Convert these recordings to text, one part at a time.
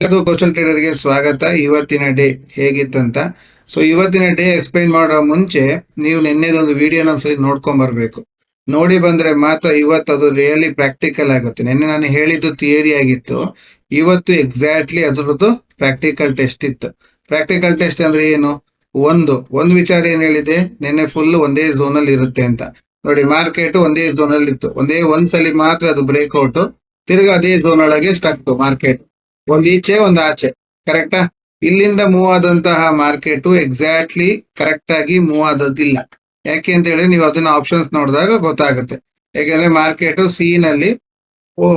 ಎಲ್ಲರಿಗೂ ಕ್ವಶನ್ ಟ್ರೇಡರ್ಗೆ ಸ್ವಾಗತ. ಇವತ್ತಿನ ಡೇ ಹೇಗಿತ್ತಂತ? ಸೊ ಇವತ್ತಿನ ಡೇ ಎಕ್ಸ್ಪ್ಲೈನ್ ಮಾಡೋ ಮುಂಚೆ ನೀವು ನಿನ್ನೆದೊಂದು ವಿಡಿಯೋನ ಒಂದ್ಸಲಿ ನೋಡ್ಕೊಂಡ್ ಬರ್ಬೇಕು. ನೋಡಿ ಬಂದ್ರೆ ಮಾತ್ರ ಇವತ್ತು ಅದು ರಿಯಲಿ ಪ್ರಾಕ್ಟಿಕಲ್ ಆಗುತ್ತೆ. ನಿನ್ನೆ ನಾನು ಹೇಳಿದ್ದು ಥಿಯರಿ ಆಗಿತ್ತು. ಇವತ್ತು ಎಕ್ಸಾಕ್ಟ್ಲಿ ಅದರದ್ದು ಪ್ರಾಕ್ಟಿಕಲ್ ಟೆಸ್ಟ್ ಇತ್ತು. ಪ್ರಾಕ್ಟಿಕಲ್ ಟೆಸ್ಟ್ ಅಂದ್ರೆ ಏನು? ಒಂದು ಒಂದು ವಿಚಾರ ಏನ್ ಹೇಳಿದೆ? ನಿನ್ನೆ ಫುಲ್ ಒಂದೇ ಝೋನ್ ಅಲ್ಲಿ ಇರುತ್ತೆ ಅಂತ. ನೋಡಿ ಮಾರ್ಕೆಟ್ ಒಂದೇ ಝೋನ್ ಅಲ್ಲಿ ಇತ್ತು. ಒಂದೇ ಒಂದ್ಸಲಿ ಮಾತ್ರ ಅದು ಬ್ರೇಕ್ಔಟ್ ತಿರ್ಗಾ ಅದೇ ಝೋನ್ ಒಳಗೆ ಸ್ಟಾಕ್ ಮಾರ್ಕೆಟ್ ಒಂದ್ ಈಚೆ, ಒಂದು ಆಚೆ. ಕರೆಕ್ಟಾ ಇಲ್ಲಿಂದ ಮೂವ್ ಆದಂತಹ ಮಾರ್ಕೆಟ್ ಎಕ್ಸಾಕ್ಟ್ಲಿ ಕರೆಕ್ಟ್ ಆಗಿ ಮೂವ್ ಆದದ್ದಿಲ್ಲ. ಯಾಕೆ ಅಂತ ಹೇಳಿ ನೀವು ಅದನ್ನ ಆಪ್ಷನ್ಸ್ ನೋಡಿದಾಗ ಗೊತ್ತಾಗುತ್ತೆ. ಯಾಕೆಂದ್ರೆ ಮಾರ್ಕೆಟ್ ಸಿ ನಲ್ಲಿ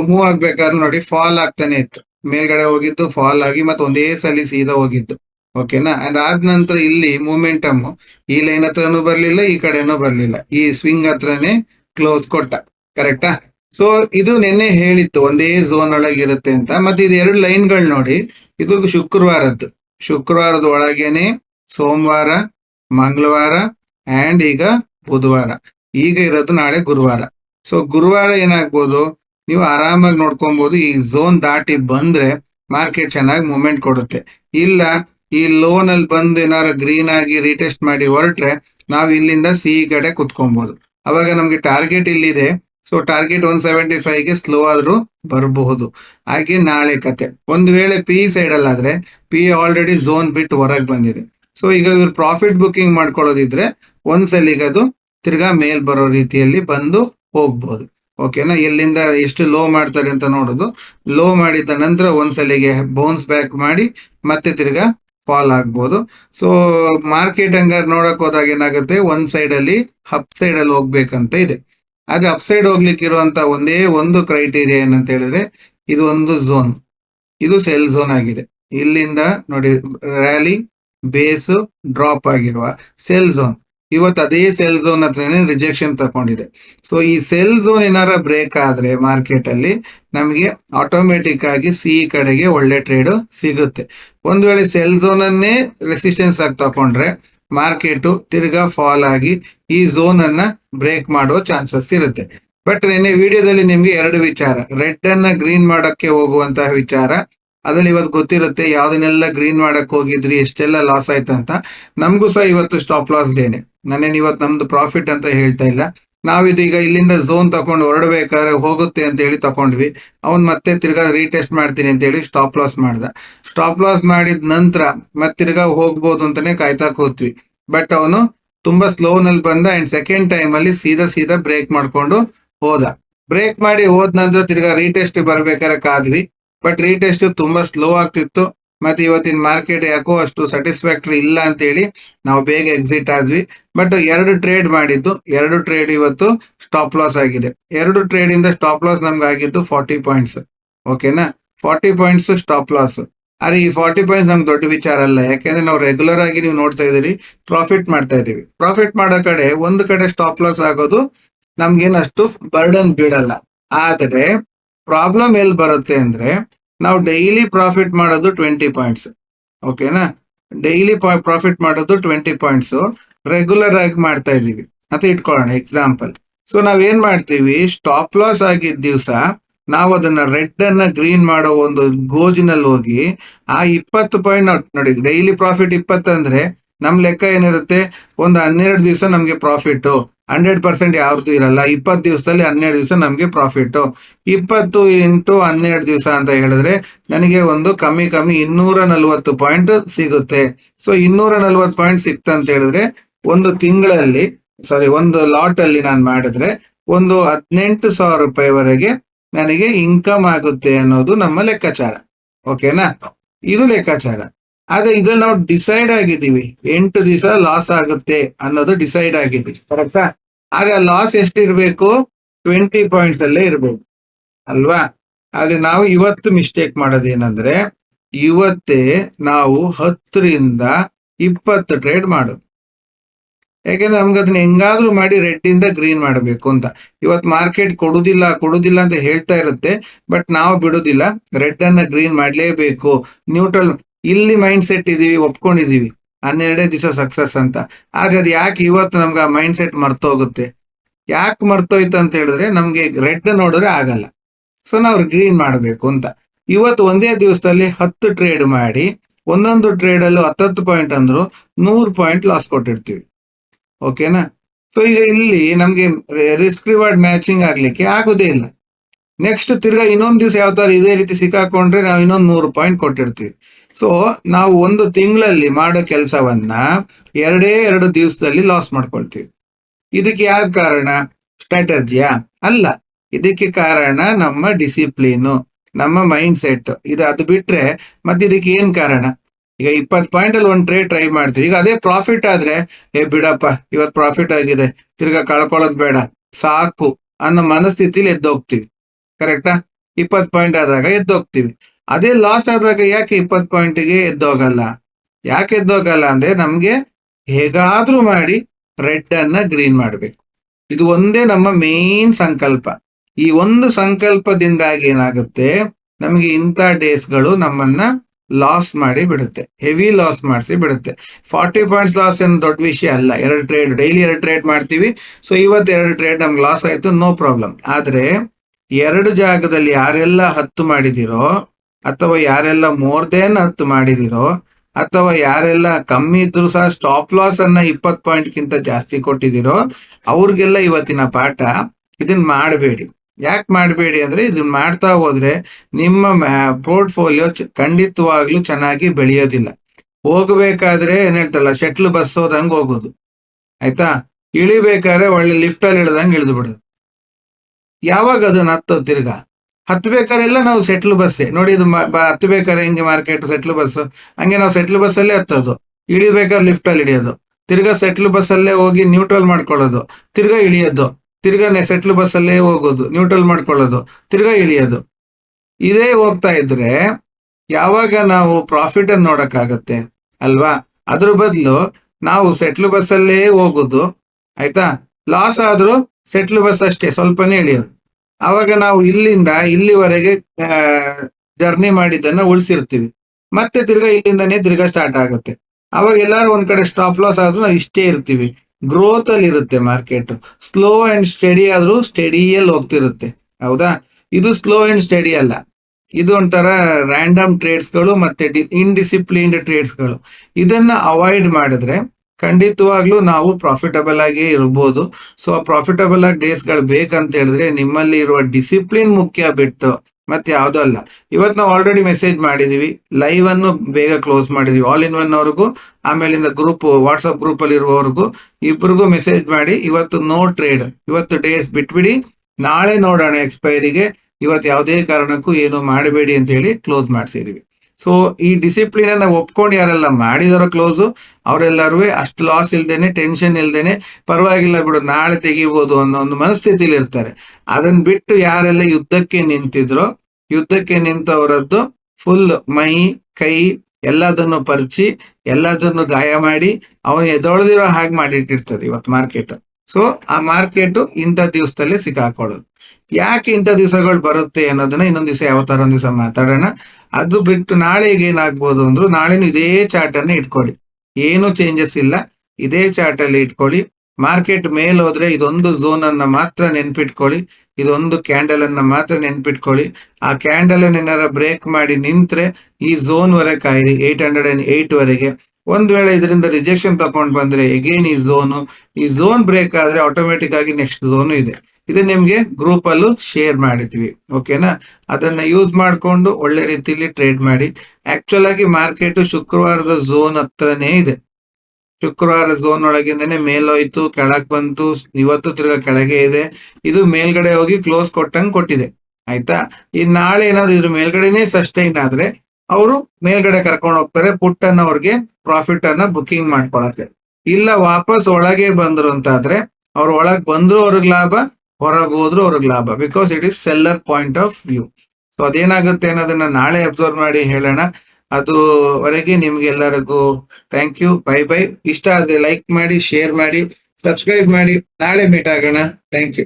ಮೂವ್ ಆಗ್ಬೇಕಾದ್ರೆ ನೋಡಿ ಫಾಲ್ ಆಗ್ತಾನೆ ಇತ್ತು. ಮೇಲ್ಗಡೆ ಹೋಗಿದ್ದು ಫಾಲ್ ಆಗಿ ಮತ್ತೆ ಒಂದೇ ಸಲ ಸೀದಾ ಹೋಗಿದ್ದು. ಓಕೆನಾ ಅದಾದ ನಂತರ ಇಲ್ಲಿ ಮೂಮೆಂಟಮ್ ಈ ಲೈನ್ ಹತ್ರನೂ ಬರ್ಲಿಲ್ಲ, ಈ ಕಡೆನೂ ಬರ್ಲಿಲ್ಲ. ಈ ಸ್ವಿಂಗ್ ಹತ್ರನೇ ಕ್ಲೋಸ್ ಕೊಟ್ಟ. ಕರೆಕ್ಟಾ ಸೊ ಇದು ನಿನ್ನೆ ಹೇಳಿತ್ತು, ಒಂದೇ ಝೋನ್ ಒಳಗೆ ಇರುತ್ತೆ ಅಂತ. ಮತ್ತೆ ಇದು ಎರಡು ಲೈನ್ಗಳು ನೋಡಿ. ಇದು ಶುಕ್ರವಾರದ್ದು. ಶುಕ್ರವಾರದ ಒಳಗೇನೆ ಸೋಮವಾರ, ಮಂಗಳವಾರ ಅಂಡ್ ಈಗ ಬುಧವಾರ. ಈಗ ಇರೋದು ನಾಳೆ ಗುರುವಾರ. ಸೊ ಗುರುವಾರ ಏನಾಗ್ಬೋದು? ನೀವು ಆರಾಮಾಗಿ ನೋಡ್ಕೊಬೋದು, ಈ ಝೋನ್ ದಾಟಿ ಬಂದ್ರೆ ಮಾರ್ಕೆಟ್ ಚೆನ್ನಾಗಿ ಮೂವ್ಮೆಂಟ್ ಕೊಡುತ್ತೆ. ಇಲ್ಲ, ಈ ಲೋನ್ ಅಲ್ಲಿ ಬಂದು ಏನಾರು ಗ್ರೀನ್ ಆಗಿ ರೀಟೆಸ್ಟ್ ಮಾಡಿ ಹೊರಟ್ರೆ, ನಾವು ಇಲ್ಲಿಂದ ಸಿ ಕಡೆ ಕುತ್ಕೊಬಹುದು ಅವಾಗ ನಮ್ಗೆ ಟಾರ್ಗೆಟ್ ಇಲ್ಲಿದೆ. ಸೊ ಟಾರ್ಗೆಟ್ ಒನ್ ಸೆವೆಂಟಿ ಫೈವ್ಗೆ ಸ್ಲೋ ಆದರೂ ಬರಬಹುದು. ಹಾಗೆ ನಾಳೆ ಕತೆ. ಒಂದು ವೇಳೆ ಪಿ ಸೈಡ್ ಅಲ್ಲಾದ್ರೆ ಪಿ ಆಲ್ರೆಡಿ ಝೋನ್ ಬಿಟ್ಟು ಹೊರಗೆ ಬಂದಿದೆ. ಸೊ ಈಗ ಇವ್ರು ಪ್ರಾಫಿಟ್ ಬುಕ್ಕಿಂಗ್ ಮಾಡ್ಕೊಳ್ಳೋದಿದ್ರೆ ಒಂದ್ಸಲಿಗೆ ಅದು ತಿರ್ಗಾ ಮೇಲ್ ಬರೋ ರೀತಿಯಲ್ಲಿ ಬಂದು ಹೋಗ್ಬೋದು. ಓಕೆನಾ ಎಲ್ಲಿಂದ ಎಷ್ಟು ಲೋ ಮಾಡ್ತಾರೆ ಅಂತ ನೋಡೋದು. ಲೋ ಮಾಡಿದ ನಂತರ ಒಂದ್ಸಲಿಗೆ ಬೌನ್ಸ್ ಬ್ಯಾಕ್ ಮಾಡಿ ಮತ್ತೆ ತಿರ್ಗಾ ಫಾಲ್ ಆಗ್ಬೋದು. ಸೊ ಮಾರ್ಕೆಟ್ ಹಂಗಾರೆ ನೋಡಕ್ ಹೋದಾಗ ಏನಾಗುತ್ತೆ? ಒಂದ್ ಸೈಡಲ್ಲಿ ಸೈಡ್ ಅಲ್ಲಿ ಹೋಗ್ಬೇಕಂತ ಇದೆ. ಆದ್ರೆ ಅಪ್ ಸೈಡ್ ಹೋಗ್ಲಿಕ್ಕೆ ಇರುವಂತ ಒಂದೇ ಒಂದು ಕ್ರೈಟೀರಿಯಾ ಏನಂತ ಹೇಳಿದ್ರೆ ಇದು ಒಂದು ಝೋನ್ ಇದು ಸೆಲ್ ಝೋನ್ ಆಗಿದೆ. ಇಲ್ಲಿಂದ ನೋಡಿ ರ್ಯಾಲಿ ಬೇಸ್ ಡ್ರಾಪ್ ಆಗಿರುವ ಸೆಲ್ ಝೋನ್ ಇವತ್ತು ಅದೇ ಸೆಲ್ ಝೋನ್ ಹತ್ರನೇ ರಿಜೆಕ್ಷನ್ ತಗೊಂಡಿದೆ. ಸೊ ಈ ಸೆಲ್ ಝೋನ್ ಏನಾರ ಬ್ರೇಕ್ ಆದ್ರೆ ಮಾರ್ಕೆಟ್ ಅಲ್ಲಿ ನಮಗೆ ಆಟೋಮೆಟಿಕ್ ಆಗಿ ಸಿ ಕಡೆಗೆ ಒಳ್ಳೆ ಟ್ರೇಡ್ ಸಿಗುತ್ತೆ. ಒಂದ್ ವೇಳೆ ಸೆಲ್ ಝೋನ್ ಅನ್ನೇ ರೆಸಿಸ್ಟೆನ್ಸ್ ಆಗಿ ತಕೊಂಡ್ರೆ ಮಾರ್ಕೆಟ್ ತಿರ್ಗಾ ಫಾಲ್ ಆಗಿ ಈ ಝೋನ್ ಅನ್ನ ಬ್ರೇಕ್ ಮಾಡೋ ಚಾನ್ಸಸ್ ಇರುತ್ತೆ. ಬಟ್ ನಿನ್ನೆ ವಿಡಿಯೋದಲ್ಲಿ ನಿಮ್ಗೆ ಎರಡು ವಿಚಾರ ರೆಡ್ ಅನ್ನ ಗ್ರೀನ್ ಮಾಡಕ್ಕೆ ಹೋಗುವಂತಹ ವಿಚಾರ, ಅದ್ರಲ್ಲಿ ಇವತ್ತು ಗೊತ್ತಿರುತ್ತೆ ಯಾವ್ದನ್ನೆಲ್ಲ ಗ್ರೀನ್ ಮಾಡಕ್ ಹೋಗಿದ್ರಿ, ಎಷ್ಟೆಲ್ಲ ಲಾಸ್ ಆಯ್ತಂತ. ನಮಗೂ ಸಹ ಇವತ್ತು ಸ್ಟಾಪ್ ಲಾಸ್ ಡೇನೆ. ನಾನೇನು ಇವತ್ತು ನಮ್ದು ಪ್ರಾಫಿಟ್ ಅಂತ ಹೇಳ್ತಾ ಇಲ್ಲ. ನಾವಿದೀಗ ಇಲ್ಲಿಂದ ಝೋನ್ ತಕೊಂಡು ಹೊರಡಬೇಕಾದ್ರೆ ಹೋಗುತ್ತೆ ಅಂತ ಹೇಳಿ ತಕೊಂಡ್ವಿ. ಅವ್ನ್ ಮತ್ತೆ ತಿರ್ಗಾ ರೀಟೆಸ್ಟ್ ಮಾಡ್ತೀನಿ ಅಂತ ಹೇಳಿ ಸ್ಟಾಪ್ ಲಾಸ್ ಮಾಡ್ದ. ಸ್ಟಾಪ್ ಲಾಸ್ ಮಾಡಿದ ನಂತರ ಮತ್ತೆ ತಿರ್ಗಾ ಹೋಗ್ಬೋದು ಅಂತಾನೆ ಕಾಯ್ತಾ ಕೂತ್ವಿ. ಬಟ್ ಅವನು ತುಂಬಾ ಸ್ಲೋ ನಲ್ಲಿ ಬಂದ ಅಂಡ್ ಸೆಕೆಂಡ್ ಟೈಮ್ ಅಲ್ಲಿ ಸೀದಾ ಸೀದಾ ಬ್ರೇಕ್ ಮಾಡ್ಕೊಂಡು ಹೋದ. ಬ್ರೇಕ್ ಮಾಡಿ ಹೋದ ನಂತರ ತಿರ್ಗಾ ರೀಟೆಸ್ಟ್ ಬರ್ಬೇಕಾದ್ರೆ ಕಾದ್ವಿ. ಬಟ್ ರೀಟೆಸ್ಟ್ ತುಂಬಾ ಸ್ಲೋ ಆಗ್ತಿತ್ತು. ಮತ್ತೆ ಇವತ್ತಿನ ಮಾರ್ಕೆಟ್ ಯಾಕೋ ಅಷ್ಟು ಸ್ಯಾಟಿಸ್ಫ್ಯಾಕ್ಟರಿ ಇಲ್ಲ ಅಂತ ಹೇಳಿ ನಾವು ಬೇಗ ಎಕ್ಸಿಟ್ ಆದ್ವಿ. ಬಟ್ ಎರಡು ಟ್ರೇಡ್ ಮಾಡಿದ್ದು. ಎರಡು ಟ್ರೇಡ್ ಇವತ್ತು ಸ್ಟಾಪ್ ಲಾಸ್ ಆಗಿದೆ. ಎರಡು ಟ್ರೇಡ್ ಇಂದ ಸ್ಟಾಪ್ ಲಾಸ್ ನಮ್ಗೆ ಆಗಿದ್ದು ಫಾರ್ಟಿ ಪಾಯಿಂಟ್ಸ್ ಓಕೆನಾ ಫಾರ್ಟಿ ಪಾಯಿಂಟ್ಸ್ ಸ್ಟಾಪ್ ಲಾಸ್ ಅರೆ, ಈ ಫಾರ್ಟಿ ಪಾಯಿಂಟ್ಸ್ ನಮ್ಗೆ ದೊಡ್ಡ ವಿಚಾರ ಅಲ್ಲ. ಯಾಕೆಂದ್ರೆ ನಾವು ರೆಗ್ಯುಲರ್ ಆಗಿ ನೀವು ನೋಡ್ತಾ ಇದ್ದೀರಿ ಪ್ರಾಫಿಟ್ ಮಾಡ್ತಾ ಇದ್ದೀವಿ. ಪ್ರಾಫಿಟ್ ಮಾಡೋ ಕಡೆ ಒಂದು ಕಡೆ ಸ್ಟಾಪ್ ಲಾಸ್ ಆಗೋದು ನಮ್ಗೇನು ಅಷ್ಟು ಬರ್ಡನ್ ಬೀಳಲ್ಲ. ಆದರೆ ಪ್ರಾಬ್ಲಮ್ ಎಲ್ಲಿ ಬರುತ್ತೆ ಅಂದ್ರೆ ನಾವು ಡೈಲಿ ಪ್ರಾಫಿಟ್ ಮಾಡೋದು ಟ್ವೆಂಟಿ ಪಾಯಿಂಟ್ಸ್ ಓಕೆನಾ ಡೈಲಿ ಪ್ರಾಫಿಟ್ ಮಾಡೋದು ಟ್ವೆಂಟಿ ಪಾಯಿಂಟ್ಸ್ ರೆಗ್ಯುಲರ್ ಆಗಿ ಮಾಡ್ತಾ ಇದೀವಿ ಅಂತ ಇಟ್ಕೊಳ್ಳೋಣ ಎಕ್ಸಾಂಪಲ್ ಸೊ ನಾವ್ ಏನ್ ಮಾಡ್ತೀವಿ? ಸ್ಟಾಪ್ ಲಾಸ್ ಆಗಿದ್ದ ದಿವಸ ನಾವು ಅದನ್ನ ರೆಡ್ ಅನ್ನ ಗ್ರೀನ್ ಮಾಡೋ ಒಂದು ಗೋಜಿನಲ್ಲಿ ಹೋಗಿ ಆ ಇಪ್ಪತ್ತು ಪಾಯಿಂಟ್ ನೋಡಿ ಡೈಲಿ ಪ್ರಾಫಿಟ್ ಇಪ್ಪತ್ತಂದ್ರೆ ನಮ್ ಲೆಕ್ಕ ಏನಿರುತ್ತೆ? ಒಂದು ಹನ್ನೆರಡು ದಿವಸ ನಮಗೆ ಪ್ರಾಫಿಟ್ ಹಂಡ್ರೆಡ್ ಪರ್ಸೆಂಟ್ ಯಾವ್ದು ಇರಲ್ಲ. ಇಪ್ಪತ್ತು ದಿವಸದಲ್ಲಿ ಹನ್ನೆರಡು ದಿವಸ ನಮಗೆ ಪ್ರಾಫಿಟ್ ಇಪ್ಪತ್ತು ಇಂಟು ಹನ್ನೆರಡು ದಿವಸ ಅಂತ ಹೇಳಿದ್ರೆ ನನಗೆ ಒಂದು ಕಮ್ಮಿ ಕಮ್ಮಿ ಇನ್ನೂರ ನಲ್ವತ್ತು ಪಾಯಿಂಟ್ ಸಿಗುತ್ತೆ. ಸೊ ಇನ್ನೂರ ನಲ್ವತ್ತು ಪಾಯಿಂಟ್ ಸಿಕ್ತಂತ ಹೇಳಿದ್ರೆ ಒಂದು ತಿಂಗಳಲ್ಲಿ ಸಾರಿ ಒಂದು ಲಾಟ್ ಅಲ್ಲಿ ನಾನು ಮಾಡಿದ್ರೆ ಒಂದು ಹದಿನೆಂಟು ಸಾವಿರ ರೂಪಾಯಿವರೆಗೆ ನನಗೆ ಇನ್ಕಮ್ ಆಗುತ್ತೆ ಅನ್ನೋದು ನಮ್ಮ ಲೆಕ್ಕಾಚಾರ. ಓಕೆನಾ ಇದು ಲೆಕ್ಕಾಚಾರ. ಆದ್ರೆ ಇದ್ರಲ್ಲಿ ನಾವು ಡಿಸೈಡ್ ಆಗಿದ್ದೀವಿ. ಎಂಟು ದಿವಸ ಲಾಸ್ ಆಗುತ್ತೆ ಅನ್ನೋದು ಡಿಸೈಡ್ ಆಗಿದೆ ಕರೆಕ್ಟಾ ಆಗ ಲಾಸ್ ಎಷ್ಟಿರ್ಬೇಕು? ಟ್ವೆಂಟಿ ಪಾಯಿಂಟ್ಸ್ ಅಲ್ಲೇ ಇರ್ಬೇಕು ಅಲ್ವಾ? ಆದ್ರೆ ನಾವು ಇವತ್ತು ಮಿಸ್ಟೇಕ್ ಮಾಡೋದೇನಂದ್ರೆ ಇವತ್ತೇ ನಾವು ಹತ್ತರಿಂದ ಇಪ್ಪತ್ತು ಟ್ರೇಡ್ ಮಾಡೋದು. ಯಾಕೆಂದ್ರೆ ನಮ್ಗೆ ಅದನ್ನ ಹೆಂಗಾದ್ರೂ ಮಾಡಿ ರೆಡ್ ಇಂದ ಗ್ರೀನ್ ಮಾಡಬೇಕು ಅಂತ. ಇವತ್ ಮಾರ್ಕೆಟ್ ಕೊಡುದಿಲ್ಲ ಕೊಡುದಿಲ್ಲ ಅಂತ ಹೇಳ್ತಾ ಇರುತ್ತೆ ಬಟ್ ನಾವು ಬಿಡುದಿಲ್ಲ. ರೆಡ್ ಅನ್ನ ಗ್ರೀನ್ ಮಾಡ್ಲೇಬೇಕು. ನ್ಯೂಟ್ರಲ್ ಇಲ್ಲಿ ಮೈಂಡ್ ಸೆಟ್ ಇದೀವಿ, ಒಪ್ಕೊಂಡಿದೀವಿ. ಹನ್ನೆರಡೇ ದಿವಸ ಸಕ್ಸಸ್ ಅಂತ. ಆದ್ರೆ ಅದು ಯಾಕೆ ಇವತ್ತು ನಮ್ಗೆ ಆ ಮೈಂಡ್ ಸೆಟ್ ಮರ್ತೋಗುತ್ತೆ? ಯಾಕೆ ಮರ್ತೋಯ್ತು ಅಂತ ಹೇಳಿದ್ರೆ ನಮ್ಗೆ ರೆಡ್ ನೋಡಿದ್ರೆ ಆಗಲ್ಲ. ಸೊ ನಾವು ಗ್ರೀನ್ ಮಾಡಬೇಕು ಅಂತ. ಇವತ್ತು ಒಂದೇ ದಿವಸದಲ್ಲಿ ಹತ್ತು ಟ್ರೇಡ್ ಮಾಡಿ, ಒಂದೊಂದು ಟ್ರೇಡಲ್ಲೂ ಹತ್ತತ್ತು ಪಾಯಿಂಟ್ ಅಂದ್ರು ನೂರು ಪಾಯಿಂಟ್ ಲಾಸ್ ಕೊಟ್ಟಿರ್ತೀವಿ. ಓಕೆನಾ ಸೊ ಈಗ ಇಲ್ಲಿ ನಮ್ಗೆ ರಿಸ್ಕ್ ರಿವಾರ್ಡ್ ಮ್ಯಾಚಿಂಗ್ ಆಗ್ಲಿಕ್ಕೆ ಆಗೋದೇ ಇಲ್ಲ. ನೆಕ್ಸ್ಟ್ ತಿರ್ಗಾ ಇನ್ನೊಂದು ದಿವಸ ಯಾವ ಥರ ಇದೇ ರೀತಿ ಸಿಕ್ಕಾಕೊಂಡ್ರೆ ನಾವು ಇನ್ನೊಂದು ನೂರು ಪಾಯಿಂಟ್ ಕೊಟ್ಟಿರ್ತೀವಿ. ಸೊ ನಾವು ಒಂದು ತಿಂಗಳಲ್ಲಿ ಮಾಡೋ ಕೆಲಸವನ್ನ ಎರಡೇ ಎರಡು ದಿವಸದಲ್ಲಿ ಲಾಸ್ ಮಾಡ್ಕೊಳ್ತೀವಿ. ಇದಕ್ಕೆ ಯಾವ ಕಾರಣ? ಸ್ಟ್ರಾಟಜಿಯಾ ಅಲ್ಲ. ಇದಕ್ಕೆ ಕಾರಣ ನಮ್ಮ ಡಿಸಿಪ್ಲೀನು ನಮ್ಮ ಮೈಂಡ್ ಸೆಟ್ ಇದು ಅದು ಬಿಟ್ರೆ ಮತ್ತೆ ಇದಕ್ಕೆ ಏನ್ ಕಾರಣ? ಈಗ ಇಪ್ಪತ್ತು ಪಾಯಿಂಟ್ ಅಲ್ಲಿ ಒಂದು ಟ್ರೇ ಟ್ರೈ ಮಾಡ್ತೀವಿ. ಈಗ ಅದೇ ಪ್ರಾಫಿಟ್ ಆದ್ರೆ, ಏ, ಬಿಡಪ್ಪ ಇವತ್ತು ಪ್ರಾಫಿಟ್ ಆಗಿದೆ. ತಿರ್ಗಾ ಕಳ್ಕೊಳ್ಳೋದು ಬೇಡ. ಸಾಕು ಅನ್ನೋ ಮನಸ್ಥಿತಿಲಿ ಎದ್ದೋಗ್ತೀವಿ. ಕರೆಕ್ಟಾ ಇಪ್ಪತ್ತು ಪಾಯಿಂಟ್ ಆದಾಗ ಎದ್ದೋಗ್ತೀವಿ. ಅದೇ ಲಾಸ್ ಆದಾಗ ಯಾಕೆ ಇಪ್ಪತ್ತು ಪಾಯಿಂಟ್ಗೆ ಎದ್ದೋಗಲ್ಲ? ಯಾಕೆ ಎದ್ದೋಗಲ್ಲ ಅಂದ್ರೆ ನಮ್ಗೆ ಹೇಗಾದ್ರೂ ಮಾಡಿ ರೆಡ್ ಅನ್ನ ಗ್ರೀನ್ ಮಾಡಬೇಕು. ಇದು ಒಂದೇ ನಮ್ಮ ಮೇನ್ ಸಂಕಲ್ಪ. ಈ ಒಂದು ಸಂಕಲ್ಪದಿಂದಾಗಿ ಏನಾಗುತ್ತೆ? ನಮಗೆ ಇಂಥ ಡೇಸ್ಗಳು ನಮ್ಮನ್ನ ಲಾಸ್ ಮಾಡಿ ಬಿಡುತ್ತೆ. ಹೆವಿ ಲಾಸ್ ಮಾಡಿಸಿ ಬಿಡುತ್ತೆ. ಫಾರ್ಟಿ ಪಾಯಿಂಟ್ಸ್ ಲಾಸ್ ಏನು ದೊಡ್ಡ ವಿಷಯ ಅಲ್ಲ. ಎರಡು ಟ್ರೇಡ್ ಡೈಲಿ ಎರಡು ಟ್ರೇಡ್ ಮಾಡ್ತೀವಿ. ಸೊ ಇವತ್ತು ಎರಡು ಟ್ರೇಡ್ ನಮ್ಗೆ ಲಾಸ್ ಆಯಿತು ನೋ ಪ್ರಾಬ್ಲಮ್ ಆದರೆ, ಎರಡು ಜಾಗದಲ್ಲಿ ಯಾರೆಲ್ಲ ಹತ್ತು ಮಾಡಿದಿರೋ ಅಥವಾ ಯಾರೆಲ್ಲ ಮೋರ್ ದೆನ್ ಹತ್ತು ಮಾಡಿದಿರೋ, ಅಥವಾ ಯಾರೆಲ್ಲ ಕಮ್ಮಿ ಇದ್ರು ಸಹ ಸ್ಟಾಪ್ ಲಾಸ್ ಅನ್ನ ಇಪ್ಪತ್ತು ಪಾಯಿಂಟ್ಗಿಂತ ಜಾಸ್ತಿ ಕೊಟ್ಟಿದಿರೋ, ಅವ್ರಿಗೆಲ್ಲ ಇವತ್ತಿನ ಪಾಠ ಇದನ್ನ ಮಾಡಬೇಡಿ. ಯಾಕೆ ಮಾಡಬೇಡಿ ಅಂದ್ರೆ ಇದನ್ನ ಮಾಡ್ತಾ ಹೋದ್ರೆ ನಿಮ್ಮ ಪೋರ್ಟ್ಫೋಲಿಯೋ ಖಂಡಿತವಾಗ್ಲೂ ಚೆನ್ನಾಗಿ ಬೆಳೆಯೋದಿಲ್ಲ. ಹೋಗ್ಬೇಕಾದ್ರೆ ಏನ್ ಹೇಳ್ತಾರಲ್ಲ ಶಟ್ಲ್ ಬಸ್ ಹೋದಂಗೆ ಹೋಗೋದು. ಆಯ್ತಾ? ಇಳಿಬೇಕಾದ್ರೆ ಒಳ್ಳೆ ಲಿಫ್ಟ್ ಅಲ್ಲಿ ಇಳ್ದಂಗೆ ಇಳಿದು ಬಿಡೋದು. ಯಾವಾಗ ಅದನ್ನ ಹತ್ತೋ ತಿರ್ಗಾ? ಹತ್ಬೇಕಾರೆಲ್ಲ ನಾವು ಸೆಟ್ಲ್ ಬಸ್ಸೇ ನೋಡಿ ಇದು ಮ- ಬ- ಹೆಂಗೆ ಮಾರ್ಕೆಟ್ ಸೆಟ್ಲ್ ಬಸ್ ಹಂಗೆ ನಾವು ಸೆಟ್ಲ್ ಬಸ್ಸಲ್ಲೇ ಹತ್ತೋದು. ಇಳಿಬೇಕಾದ್ರೆ ಲಿಫ್ಟ್ ಅಲ್ಲಿ ಇಳಿಯೋದು. ತಿರ್ಗಾ ಸೆಟ್ಲ್ ಬಸ್ಸಲ್ಲೇ ಹೋಗಿ ನ್ಯೂಟ್ರಲ್ ಮಾಡ್ಕೊಳ್ಳೋದು. ತಿರ್ಗಾ ಇಳಿಯೋದು. ತಿರ್ಗಾ ಸೆಟ್ಲ್ ಬಸ್ಸಲ್ಲೇ ಹೋಗೋದು. ನ್ಯೂಟ್ರಲ್ ಮಾಡ್ಕೊಳ್ಳೋದು. ತಿರ್ಗಾ ಇಳಿಯೋದು. ಇದೇ ಹೋಗ್ತಾ ಇದ್ರೆ ಯಾವಾಗ ನಾವು ಪ್ರಾಫಿಟ್ ಅನ್ನು ನೋಡಕ್ಕಾಗತ್ತೆ? ಅಲ್ವಾ? ಅದ್ರ ಬದಲು ನಾವು ಸೆಟ್ಲ್ ಬಸ್ಸಲ್ಲೇ ಹೋಗೋದು. ಆಯ್ತಾ? ಲಾಸ್ ಆದ್ರೂ ಸೆಟ್ಲ್ ಬಸ್ ಅಷ್ಟೇ. ಸ್ವಲ್ಪನೇ ಇಳಿಯೋದು. ಅವಾಗ ನಾವು ಇಲ್ಲಿಂದ ಇಲ್ಲಿವರೆಗೆ ಜರ್ನಿ ಮಾಡಿದ್ದನ್ನ ಉಳಿಸಿರ್ತೀವಿ. ಮತ್ತೆ ತಿರ್ಗಾ ಇಲ್ಲಿಂದನೇ ತಿರ್ಗಾ ಸ್ಟಾರ್ಟ್ ಆಗುತ್ತೆ. ಅವಾಗ ಎಲ್ಲಾರು ಒಂದ್ ಕಡೆ ಸ್ಟಾಪ್ ಲಾಸ್ ಆದ್ರೂ ನಾವು ಇಷ್ಟೇ ಇರ್ತೀವಿ. ಗ್ರೋತ್ ಅಲ್ಲಿ ಇರುತ್ತೆ ಮಾರ್ಕೆಟ್ ಸ್ಲೋ ಅಂಡ್ ಸ್ಟಡಿ ಆದ್ರೂ ಸ್ಟಡಿಯಲ್ಲಿ ಹೋಗ್ತಿರುತ್ತೆ. ಹೌದಾ? ಇದು ಸ್ಲೋ ಅಂಡ್ ಸ್ಟಡಿ ಅಲ್ಲ. ಇದು ಒಂಥರ ರ್ಯಾಂಡಮ್ ಟ್ರೇಡ್ಸ್ಗಳು ಮತ್ತೆ ಇನ್ಡಿಸಿಪ್ಲಿನ್ಡ್ ಟ್ರೇಡ್ಸ್ಗಳು ಇದನ್ನ ಅವಾಯ್ಡ್ ಮಾಡಿದ್ರೆ ಖಂಡಿತವಾಗ್ಲೂ ನಾವು ಪ್ರಾಫಿಟಬಲ್ ಆಗಿ ಇರ್ಬೋದು. ಸೊ ಪ್ರಾಫಿಟಬಲ್ ಆಗಿ ಡೇಸ್ಗಳು ಬೇಕಂತ ಹೇಳಿದ್ರೆ ನಿಮ್ಮಲ್ಲಿ ಇರುವ ಡಿಸಿಪ್ಲಿನ್ ಮುಖ್ಯ ಬಿಟ್ಟು ಮತ್ತೆ ಯಾವುದೂ ಅಲ್ಲ. ಇವತ್ತು ನಾವು ಆಲ್ರೆಡಿ ಮೆಸೇಜ್ ಮಾಡಿದೀವಿ. ಲೈವ್ ಅನ್ನು ಬೇಗ ಕ್ಲೋಸ್ ಮಾಡಿದೀವಿ. ಆಲ್ ಇನ್ ಒನ್ ಅವ್ರಿಗೂ, ಆಮೇಲಿಂದ ಗ್ರೂಪ್ ವಾಟ್ಸಪ್ ಗ್ರೂಪ್ ಅಲ್ಲಿ ಇರುವವರೆಗೂ ಇಬ್ಬರಿಗೂ ಮೆಸೇಜ್ ಮಾಡಿ ಇವತ್ತು ನೋ ಟ್ರೇಡ್ ಇವತ್ತು ಡೇಸ್ ಬಿಟ್ಬಿಡಿ. ನಾಳೆ ನೋಡೋಣ ಎಕ್ಸ್ಪೈರಿಗೆ ಇವತ್ತು ಯಾವುದೇ ಕಾರಣಕ್ಕೂ ಏನು ಮಾಡಬೇಡಿ ಅಂತ ಹೇಳಿ ಕ್ಲೋಸ್ ಮಾಡಿಸಿದೀವಿ. ಸೊ ಈ ಡಿಸಿಪ್ಲಿನ್ ಅನ್ನ ಒಪ್ಕೊಂಡು ಯಾರೆಲ್ಲ ಮಾಡಿದಾರೋ ಕ್ಲೋಸು ಅವರೆಲ್ಲರೂ ಅಷ್ಟು ಲಾಸ್ ಇಲ್ದೇನೆ ಟೆನ್ಷನ್ ಇಲ್ದೇನೆ, ಪರವಾಗಿಲ್ಲ ಬಿಡು, ನಾಳೆ ತೆಗಿಬೋದು ಅನ್ನೋ ಒಂದು ಮನಸ್ಥಿತಿಲಿ ಇರ್ತಾರೆ. ಅದನ್ನ ಬಿಟ್ಟು ಯಾರೆಲ್ಲ ಯುದ್ಧಕ್ಕೆ ನಿಂತಿದ್ರೋ, ಯುದ್ಧಕ್ಕೆ ನಿಂತವರದ್ದು ಫುಲ್ ಮೈ, ಕೈ ಎಲ್ಲದನ್ನು ಪರಿಚಿ, ಎಲ್ಲದನ್ನು ಗಾಯ ಮಾಡಿ, ಅವನು ಎದೊಳ್ದಿರೋ ಹಾಗೆ ಮಾಡಿಟ್ಟಿರ್ತದೆ ಇವತ್ತು ಮಾರ್ಕೆಟ್ ಸೊ ಆ ಮಾರ್ಕೆಟ್ ಇಂಥ ದಿವಸದಲ್ಲಿ ಸಿಕ್ಕಾಕೊಳ್ಳೋದು. ಯಾಕೆ ಇಂಥ ದಿವಸಗಳು ಬರುತ್ತೆ ಅನ್ನೋದನ್ನ ಇನ್ನೊಂದ್ ದಿವಸ ಯಾವ ಒಂದ್ ದಿವಸ ಮಾತಾಡೋಣ. ಅದು ಬಿಟ್ಟು ನಾಳೆಗೆ ಏನಾಗ್ಬೋದು ಅಂದ್ರು ನಾಳೆನೂ ಇದೇ ಚಾರ್ಟ್ ಅನ್ನ ಇಟ್ಕೊಳ್ಳಿ. ಏನು ಚೇಂಜಸ್ ಇಲ್ಲ. ಇದೇ ಚಾರ್ಟ್ ಅಲ್ಲಿ ಇಟ್ಕೊಳ್ಳಿ. ಮಾರ್ಕೆಟ್ ಮೇಲ್ ಹೋದ್ರೆ ಇದೊಂದು ಝೋನ್ ಅನ್ನ ಮಾತ್ರ ನೆನ್ಪಿಟ್ಕೊಳ್ಳಿ. ಇದೊಂದು ಕ್ಯಾಂಡಲ್ ಅನ್ನ ಮಾತ್ರ ನೆನ್ಪಿಟ್ಕೊಳ್ಳಿ. ಆ ಕ್ಯಾಂಡಲ್ ಏನಾರ ಬ್ರೇಕ್ ಮಾಡಿ ನಿಂತ್ರೆ ಈ ಝೋನ್ ವರೆಗೆ ಕಾಯಿರಿ ಏಟ್ ಹಂಡ್ರೆಡ್ ಅಂಡ್ ಏಟ್ ವರೆಗೆ. ಒಂದ್ ವೇಳೆ ಇದರಿಂದ ರಿಜೆಕ್ಷನ್ ತಗೊಂಡ್ ಬಂದ್ರೆ ಎಗೇನ್ ಈ ಝೋನು ಈ ಝೋನ್ ಬ್ರೇಕ್ ಆದ್ರೆ ಆಟೋಮೆಟಿಕ್ ಆಗಿ ನೆಕ್ಸ್ಟ್ ಝೋನು ಇದೆ. ಇದು ನಿಮ್ಗೆ ಗ್ರೂಪ್ ಅಲ್ಲೂ ಶೇರ್ ಮಾಡಿದ್ವಿ ಓಕೆನಾ ಅದನ್ನ ಯೂಸ್ ಮಾಡ್ಕೊಂಡು ಒಳ್ಳೆ ರೀತಿಯಲ್ಲಿ ಟ್ರೇಡ್ ಮಾಡಿ. ಆಕ್ಚುಲ್ ಆಗಿ ಮಾರ್ಕೆಟ್ ಶುಕ್ರವಾರದ ಝೋನ್ ಹತ್ರನೇ ಇದೆ. ಶುಕ್ರವಾರ ಝೋನ್ ಒಳಗಿಂದನೇ ಮೇಲೋಯ್ತು, ಕೆಳಗ್ ಬಂತು, ಇವತ್ತು ತಿರ್ಗಾ ಕೆಳಗೆ ಇದೆ. ಇದು ಮೇಲ್ಗಡೆ ಹೋಗಿ ಕ್ಲೋಸ್ ಕೊಟ್ಟಂಗೆ ಕೊಟ್ಟಿದೆ, ಆಯ್ತಾ? ಈ ನಾಳೆ ಏನಾದ್ರು ಇದ್ರ ಮೇಲ್ಗಡೆನೆ ಸಸ್ಟೈನ್ ಆದ್ರೆ ಅವರು ಮೇಲ್ಗಡೆ ಕರ್ಕೊಂಡು ಹೋಗ್ತಾರೆ ಪುಟ್ ಅನ್ನ ಅವ್ರಿಗೆ ಪ್ರಾಫಿಟ್ ಅನ್ನ ಬುಕಿಂಗ್ ಮಾಡ್ಕೊಳಕ್ಕೆ. ಇಲ್ಲ ವಾಪಸ್ ಒಳಗೆ ಬಂದ್ರು ಅಂತಾದ್ರೆ ಅವ್ರು ಒಳಗ್ ಬಂದ್ರು ಅವ್ರಿಗೆ ಲಾಭ ಹೊರಗೆ ಹೋದ್ರು ಅವ್ರಿಗೆ ಲಾಭ. Because it is seller point of view so ಅದೇನಾಗುತ್ತೆ ಅನ್ನೋದನ್ನ ನಾಳೆ ಅಬ್ಸರ್ವ್ ಮಾಡಿ ಹೇಳೋಣ. ಅದುವರೆಗೆ ನಿಮ್ಗೆಲ್ಲರಿಗೂ ಥ್ಯಾಂಕ್ ಯು ಬೈ ಬೈ ಇಷ್ಟ ಆದ್ರೆ ಲೈಕ್ ಮಾಡಿ ಶೇರ್ ಮಾಡಿ ಸಬ್ಸ್ಕ್ರೈಬ್ ಮಾಡಿ. ನಾಳೆ ಮೀಟ್ ಆಗೋಣ. Thank you